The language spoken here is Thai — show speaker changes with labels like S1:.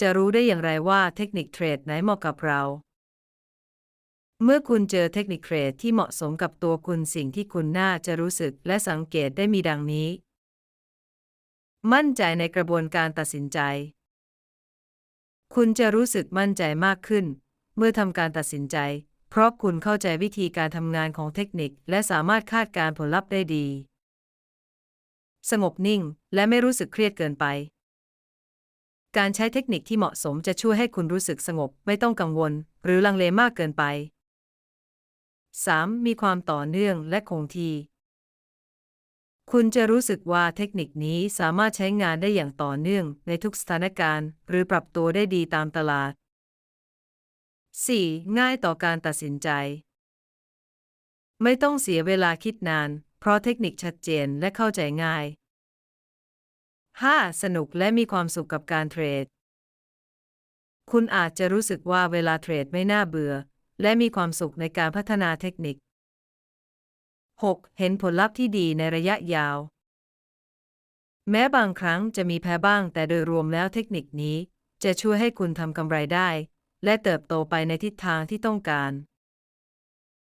S1: จะรู้ได้อย่างไรว่าเทคนิคเทรดไหนเหมาะกับเรา เมื่อคุณเจอเทคนิคเทรดที่เหมาะสมกับตัวคุณสิ่งที่คุณน่าจะรู้สึกและสังเกตได้มีดังนี้ มั่นใจในกระบวนการตัดสินใจ คุณจะรู้สึกมั่นใจมากขึ้น เมื่อทำการตัดสินใจ เพราะคุณเข้าใจวิธีการทำงานของเทคนิค และสามารถคาดการณ์ผลลัพธ์ได้ดี สงบนิ่งและไม่รู้สึกเครียดเกินไป การใช้เทคนิคที่เหมาะสมจะช่วยให้คุณรู้สึกสงบ ไม่ต้องกังวล หรือลังเลมากเกินไป 3. มีความต่อเนื่องและคงที่ คุณจะรู้สึกว่าเทคนิคนี้สามารถใช้งานได้อย่างต่อเนื่องในทุกสถานการณ์ หรือปรับตัวได้ดีตามตลาด 4. ง่ายต่อการตัดสินใจ ไม่ต้องเสียเวลาคิดนาน เพราะเทคนิคชัดเจนและเข้าใจง่าย 5. สนุกและมีความสุขกับการเทรด คุณอาจจะรู้สึกว่าเวลาเทรดไม่น่าเบื่อ และมีความสุขในการพัฒนาเทคนิค 6. เห็นผลลัพธ์ที่ดีในระยะยาว แม้บางครั้งจะมีแพ้บ้างแต่โดยรวมแล้วเทคนิคนี้ จะช่วยให้คุณทำกำไรได้ และเติบโตไปในทิศทางที่ต้องการ